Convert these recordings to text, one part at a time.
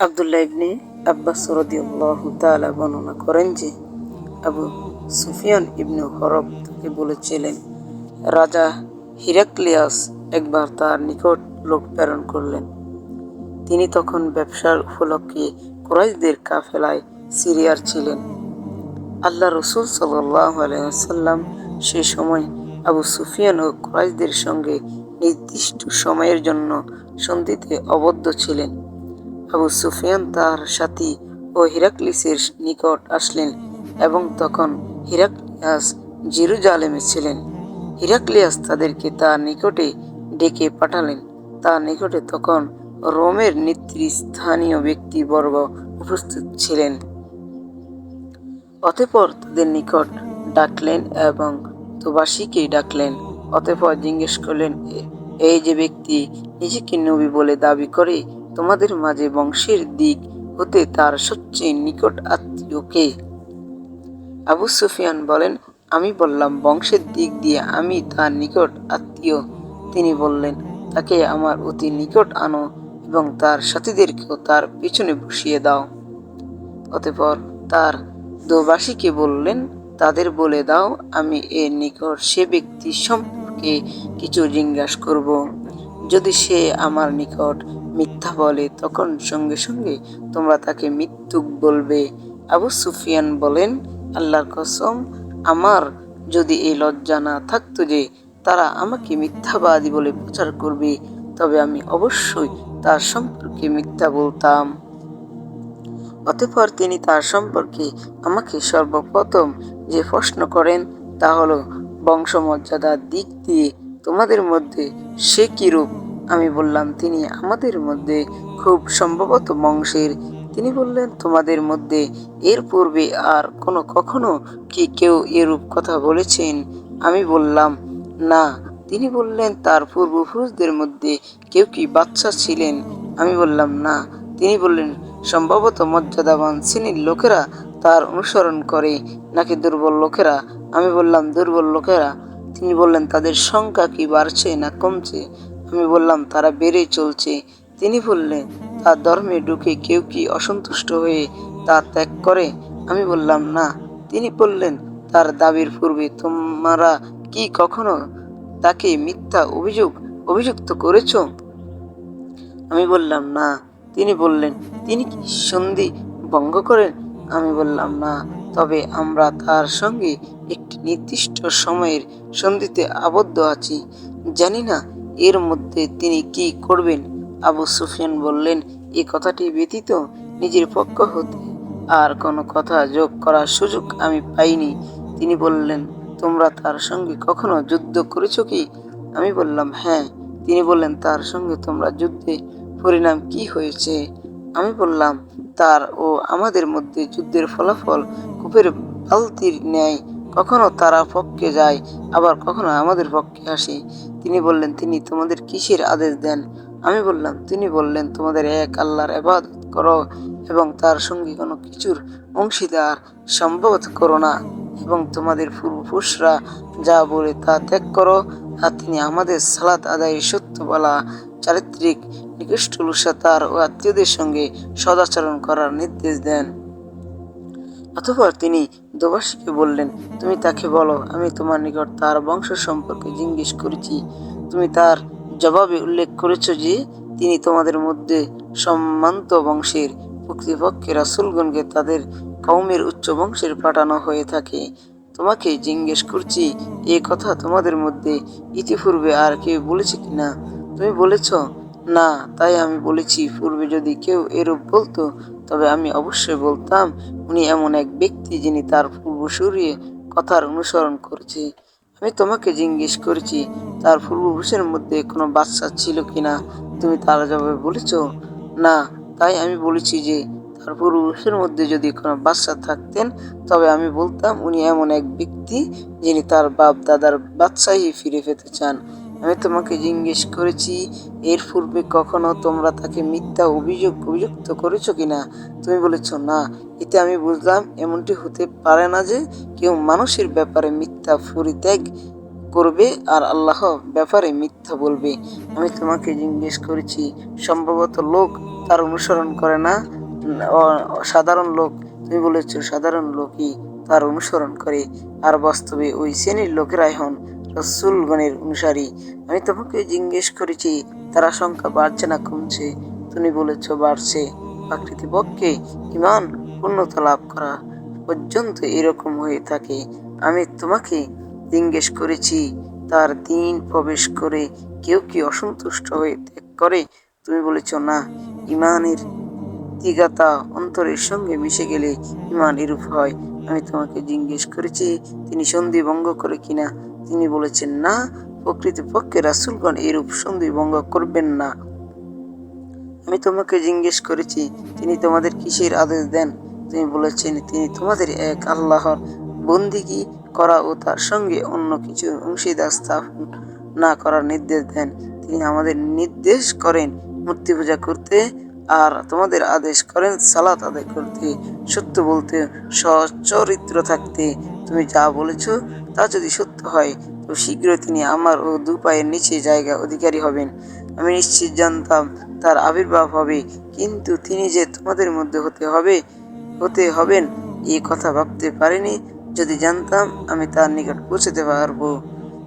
আবদুল্লাহ ইবনে আব্বাস রদিয়াল্লাহ তাআলা বর্ণনা করেন যে, আবু সুফিয়ান ইবনু হরব তাকে বলেছিলেন, রাজা হিরাক্লিয়াস একবার তার নিকট লোক প্রেরণ করলেন। তিনি তখন ব্যবসার উপলক্ষে কুরাইশদের কাফেলায় সিরিয়ার ছিলেন। আল্লাহ রসুল আলাইসাল্লাম সে সময় আবু সুফিয়ান ও কুরাইশদের সঙ্গে নির্দিষ্ট সময়ের জন্য সন্ধিতে আবদ্ধ ছিলেন। আবু সুফিয়ান তার সাথী ও হিরাক্লিসের নিকট আসলেন এবং তখন হিরাক্লিয়াস জিরুজালেমে ছিলেন। হিরাক্লিয়াস তাদেরকে তার নিকটে ডেকে পাঠালেন। তার নিকটে তখন রোমের নেতৃস্থানীয় ব্যক্তিবর্গ উপস্থিত ছিলেন। অতঃপর তাদের নিকট ডাকলেন এবং তোবাসীকে ডাকলেন। অতঃপর জিজ্ঞেস করলেন এই যে ব্যক্তি, নিজেকে নবী বলে দাবি করে তোমাদের মাঝে বংশের দিক হতে তার সবচেয়ে নিকট আত্মীয় কে আবু সুফিয়ান বলেন, আমি বললাম, বংশের দিক দিয়ে আমি তার নিকট আত্মীয়। তিনি বললেন, তাকে আমার অতি নিকট আনো এবং তার সাথীদেরকেও তার পিছনে বসিয়ে দাও। অতঃপর তার দোবাসীকে বললেন, তাদের বলে দাও, আমি এর নিকট সে ব্যক্তি সম্পর্কে কিছু জিজ্ঞাসা করব। যদি সে আমার নিকট মিথ্যা বলে, তখন সঙ্গে সঙ্গে তোমরা তাকে মৃত্যুক বলবে। আবু সুফিয়ান বলেন, আল্লাহর কসম, আমার যদি এই লজ্জা না থাকতো যে তারা আমাকে মিথ্যাবাদী বলে প্রচার করবে, তবে আমি অবশ্যই তার সম্পর্কে মিথ্যা বলতাম। অতঃপর তিনি তার সম্পর্কে আমাকে সর্বপ্রথম যে প্রশ্ন করেন, তা হলো, বংশমর্যাদার দিক দিয়ে তোমাদের মধ্যে সে কিরূপ আমি বললাম, তিনি আমাদের মধ্যে খুব সম্ভবত বংশের। তিনি বললেন, তোমাদের মধ্যে এর পূর্বে আর কোনো কখনো কি কেউ এরূপ কথা বলেছেন? আমি বললাম, না। তিনি বললেন, তার পূর্বপুরুষদের মধ্যে কেউ কি বাচ্চা ছিলেন? আমি বললাম, না। তিনি বললেন, সম্ভবত মর্যাদাবান শ্রেণির লোকেরা তার অনুসরণ করে নাকি দুর্বল লোকেরা? আমি বললাম, দুর্বল লোকেরা? তিনি বললেন, তাদের সংখ্যা কি বাড়ছে না কমছে? আমি বললাম, তারা বেড়ে চলছে। তিনি বললেন, তার ধর্মে ঢুকে কেউ কি অসন্তুষ্ট হয়ে তা ত্যাগ করে? আমি বললাম, না। তিনি বললেন, তার দাবির পূর্বে তোমরা কি কখনো তাকে মিথ্যা অভিযোগ, অভিযুক্ত করেছ? আমি বললাম, না। তিনি বললেন, তিনি কি সন্ধি ভঙ্গ করেন? আমি বললাম, না। তবে আমরা তার সঙ্গে একটি নির্দিষ্ট সময়ের সন্ধিতে আবদ্ধ আছি। জানি না এর মধ্যে তিনি কি করবেন? আবু সুফিয়ান বললেন এই কথাটি ব্যতীত নিজের পক্ষ হতে আর কোনো কথা যোগ করার সুযোগ আমি পাইনি। তিনি বললেন, তোমরা তার সঙ্গে কখনো যুদ্ধ করেছ কি? আমি বললাম হ্যাঁ। তিনি বললেন, তার সঙ্গে তোমরা যুদ্ধে পরিণাম কি হয়েছে? আমি বললাম, তার ও আমাদের মধ্যে যুদ্ধের ফলাফল কূপের বালতির ন্যায় কখনো তারা পক্ষে যায়, আবার কখনো আমাদের পক্ষে আসে। তিনি বললেন, তিনি তোমাদের কিসের আদেশ দেন? আমি বললাম, তিনি বললেন, তোমাদের এক আল্লাহর এবাদত করো এবং তার সঙ্গে কোনো কিছুর অংশীদার সম্ভবত করো না। এবং তোমাদের পূর্বপুরুষরা যা বলে তা ত্যাগ করো। আর তিনি আমাদের সালাত আদায়ের সত্য বলা চারিত্রিক নিকৃষ্টলুষতার ও আত্মীয়দের সঙ্গে সদাচরণ করার নির্দেশ দেন। অতঃপর তিনি দোবাসীকে বললেন, তুমি তাকে বলো, আমি তোমার নিকট তার বংশ সম্পর্কে জিজ্ঞেস করেছি। তুমি তার জবাবে উল্লেখ করেছ যে, তিনি তোমাদের মধ্যে সম্মান্ত বংশের প্রকৃতপক্ষে রাসুলগণকে তাদের কৌমের উচ্চ বংশের পাঠানো হয়ে থাকে। তোমাকে জিজ্ঞেস করছি, এ কথা তোমাদের মধ্যে ইতিপূর্বে আর কেউ বলেছে কি না? তুমি বলেছ, না, তাই আমি বলেছি। পূর্বে যদি কেউ এরূপ বলতো, তবে আমি অবশ্যই বলতাম উনি এমন এক ব্যক্তি যিনি তার পূর্বসূরি কথার অনুসরণ করছে। আমি তোমাকে জিজ্ঞেস করেছি, তার পূর্বপুরুষের মধ্যে কোনো বাচ্চা ছিল কিনা? তুমি তার জবাবে বলেছ, না। তাই আমি বলেছি যে, তার পূর্বপুরুষের মধ্যে যদি কোনো বাচ্চা থাকতেন, তবে আমি বলতাম উনি এমন এক ব্যক্তি যিনি তার বাপ দাদার বাচ্চাই ফিরে পেতে চান। আমি তোমাকে জিজ্ঞেস করেছি, এর পূর্বে কখনো তোমরা তাকে মিথ্যা অভিযোগ অভিযুক্ত করেছ কিনা? তুমি বলেছ, না। এতে আমি বুঝলাম, এমনটি হতে পারে না যে কেউ মানুষের ব্যাপারে মিথ্যা পরিত্যাগ করবে আর আল্লাহ ব্যাপারে মিথ্যা বলবে। আমি তোমাকে জিজ্ঞেস করেছি, সম্ভবত লোক তার অনুসরণ করে না? সাধারণ লোক। তুমি বলেছ, সাধারণ লোকই তার অনুসরণ করে। আর বাস্তবে ওই শ্রেণির লোকেরাই হন। রসুলগণের অনুসারী। আমি তোমাকে জিজ্ঞেস করেছি, তারা সংখ্যা বাড়ছে না কমছে? তুমি বলেছ, বাড়ছে। প্রকৃতিপক্ষে ইমান পূর্ণতা লাভ করা পর্যন্ত এরকম হয়ে থাকে। আমি তোমাকে জিজ্ঞেস করেছি, তার দিন প্রবেশ করে কেউ কি অসন্তুষ্ট হয়ে ত্যাগ করে? তুমি বলেছ, না। ইমানের তিগাতা অন্তরের সঙ্গে মিশে গেলে ইমান এরূপ হয়। আমি তোমাকে জিজ্ঞেস করেছি, তিনি সন্ধি ভঙ্গ করে কিনা? তিনি বলেছেন, না, প্রকৃতপক্ষে রাসুলগণ এরূপ সন্ধি ভঙ্গ করবেন না। আমি তোমাকে জিজ্ঞেস করেছি, তিনি তোমাদের কিসের আদেশ দেন? তুমি বলেছেন, তিনি তোমাদের এক আল্লাহর বন্দিগি করা ও তার সঙ্গে অন্য কিছু অংশীদার স্থাপন না করার নির্দেশ দেন? তিনি আমাদের নির্দেশ করেন মূর্তি পূজা করতে, আর তোমাদের আদেশ করেন সালাত আদায় করতে। সত্য বলতে সচরিত্র থাকতে। তুমি যা বলেছ তা যদি সত্য হয়, তো শীঘ্রই তিনি আমার ও দু পায়ের নিচে জায়গা অধিকারী হবেন। আমি নিশ্চিত জানতাম তার আবির্ভাব হবে, কিন্তু তিনি যে তোমাদের মধ্যে হতে হবে, হতে হবেন এই কথা ভাবতে পারিনি। যদি জানতাম, আমি তার নিকট পৌঁছতে পারব।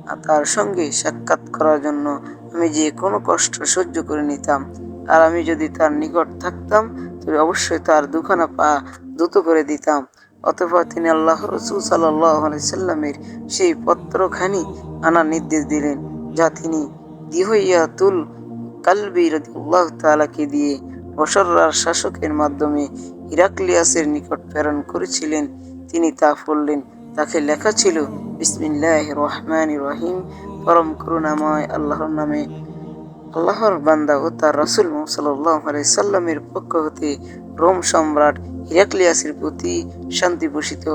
আর তার সঙ্গে সাক্ষাৎ করার জন্য আমি যে কোনো কষ্ট সহ্য করে নিতাম। আর আমি যদি তার নিকট থাকতাম, তবে অবশ্যই তার দুখানা পা দ্রুত করে দিতাম। অতঃপর তিনি আল্লাহ রসুল সাল্লামের সেই পত্রখানি আনার নির্দেশ দিলেন, যা তিনি দিহইয়াতুল কালবি রদিউল্লাহ তালাকে দিয়ে বসররার শাসকের মাধ্যমে ইরাকলিয়াসের নিকট প্রেরণ করেছিলেন। তিনি তা পড়লেন, তাকে লেখা ছিল বিসমিল্লাহ রহমান রহিম পরম করুণাময় আল্লাহর নামে। আল্লাহর বান্দা ও তার রসুল সাল্লামের পক্ষ হতে রোম সম্রাট হিরাক্লিয়াসের প্রতি শান্তি পোষিত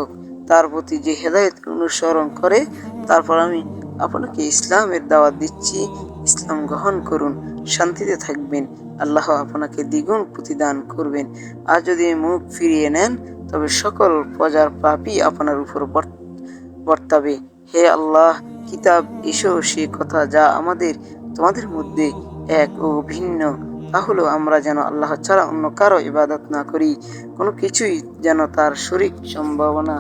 তার প্রতি যে হেদায়ত অনুসরণ করে, তারপর আমি আপনাকে ইসলামের দাওয়াত দিচ্ছি। ইসলাম গ্রহণ করুন, শান্তিতে থাকবেন। আল্লাহ আপনাকে দ্বিগুণ প্রতিদান করবেন। আর যদি মুখ ফিরিয়ে নেন, তবে সকল প্রজার পাপই আপনার উপর বর্তাবে। হে আল্লাহ, কিতাব, এসো সে কথা যা আমাদের তোমাদের মধ্যে এক ও ভিন্ন। তা হলো আমরা যেন আল্লাহ ছাড়া অন্য কারও ইবাদত না করি, কোনো কিছুই যেন তার শরিক সম্ভাবনা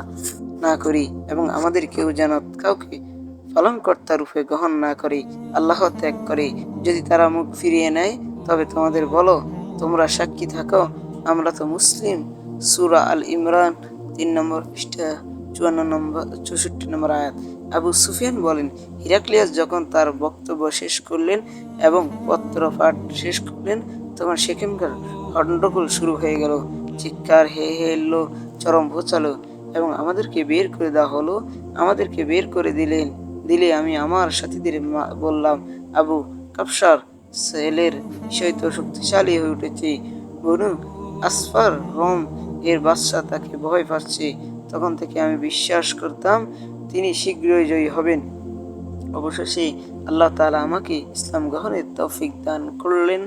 না করি এবং আমাদের কেউ যেন কাউকে পালনকর্তা রূপে গ্রহণ না করে, আল্লাহ ত্যাগ করে। যদি তারা মুখ ফিরিয়ে নেয়, তবে তোমাদের বলো, তোমরা সাক্ষী থাকো, আমরা তো মুসলিম। সুরা আল ইমরান, তিন নম্বর পৃষ্ঠা, চুয়ান্ন নম্বর, চৌষট্টি নম্বর আয়াত। আবু সুফিয়ান বলেন, হিরাক্লিয়াস যখন তার বক্তব্য শেষ করলেন এবং পত্র পাঠ শেষ করলেন, তখন সেখানকার হন্ডগোল শুরু হয়ে গেল। চিৎকার, হে হে, এলো, চরম ভোচালো এবং আমাদেরকে বের করে দেওয়া হলো। আমাদেরকে বের করে দিলেন, দিলে আমি আমার সাথীদের বললাম, আবু কাপসার সেলের বিষয় তো শক্তিশালী হয়ে উঠেছে। বনু আসফার রোম এর বাদশা তাকে ভয় পাচ্ছে। তখন থেকে আমি বিশ্বাস করতাম তিনি শীঘ্রই জয়ী হবেন। অবশেষে আল্লাহ তালা আমাকে ইসলাম গ্রহণের তৌফিক দান করলেন।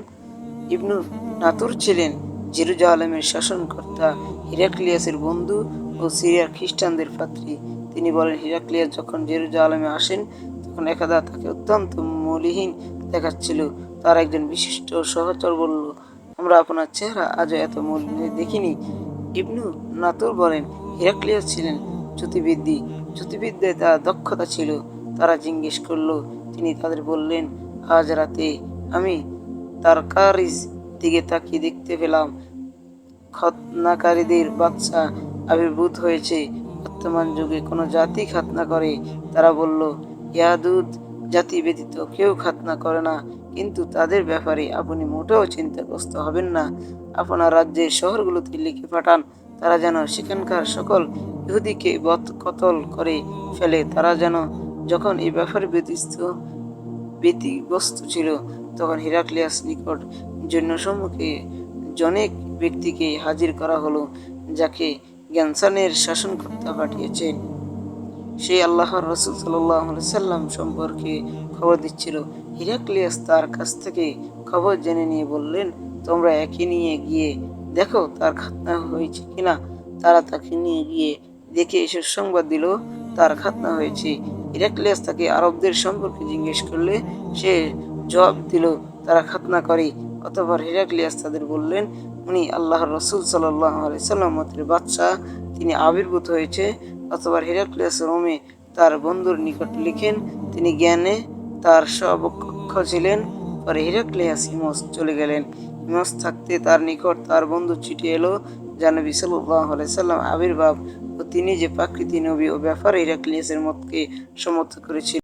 ইবনু নাতুর ছিলেন জেরুজালেমের শাসনকর্তা, হিরাক্লিয়াসের বন্ধু ও সিরিয়ার খ্রিস্টানদের পাত্রী। তিনি বলেন, হিরাক্লিয়াস যখন জেরুজালেমে আসেন, তখন একাদা তাকে অত্যন্ত মলিহীন দেখাচ্ছিল। তার একজন বিশিষ্ট সহচর বলল, আমরা আপনার চেহারা আজও এত মলিন দেখিনি। ইবনু নাতুর বলেন, হিরাক্লিয়াস ছিলেন জ্যোতিবিদ্যি জ্যোতিবিদ্যায় তার দক্ষতা ছিল, তারা জিজ্ঞেস করল, তিনি তাদের বললেন, আজ রাতে আমি তার কারিজ দিকে তাকিয়ে দেখতে পেলাম। খতনাকারীদের বাচ্চা আবির্ভূত হয়েছে। বর্তমান যুগে কোনো জাতি খাতনা করে। তারা বলল, ইয়াদুদ জাতি ব্যতীত কেউ খাতনা করে না। কিন্তু তাদের ব্যাপারে আপনি মোটেও চিন্তাগ্রস্ত হবেন না। আপনার রাজ্যের শহরগুলোতে লিখে পাঠান। তারা যেন সেখানকার সকল ইহুদিকে বত কতল করে ফেলে। তারা যেন যখন এই ব্যাপারে ব্যতিস্ত ব্যতিগ্রস্ত ছিল, তখন হিরাক্লিয়াস নিকট জন্য সম্মুখে জনেক ব্যক্তিকে হাজির করা হলো, যাকে জ্ঞানসানের শাসনকর্তা পাঠিয়েছেন। সেই আল্লাহর রসুল সাল্লাহ সাল্লাম সম্পর্কে খবর দিচ্ছিল। হিরাক্লিয়াস তার কাছ থেকে খবর জেনে নিয়ে বললেন, তোমরা একে নিয়ে গিয়ে দেখো তার খাতনা হয়েছে কিনা? তারা তাকে নিয়ে গিয়ে দেখে এসে সংবাদ দিল, তার খাতনা হয়েছে। হিরাক্লিয়াস তাকে আরবদের সম্পর্কে জিজ্ঞেস করলে, সে জবাব দিল, তারা খাতনা করে। অতঃপর হিরাক্লিয়াস তাদের বললেন, উনি আল্লাহর রসুল সাল্লাহ সাল্লামতের বাচ্চা তিনি আবির্ভূত হয়েছে। অথবা হিরাক্লিয়াস রোমে তার বন্ধুর নিকট লিখেন, তিনি জ্ঞানে তার সবকক্ষ ছিলেন, পরে হিরাক্লিয়াস হিমস চলে গেলেন। হিমস থাকতে তার নিকট তার বন্ধু চিঠি এলো যেন নবী সাল্লাম আবির্ভাব ও তিনি যে প্রাকৃতি নবী ও ব্যাপার হিরাক্লিয়াসের মতকে সমর্থন করেছিল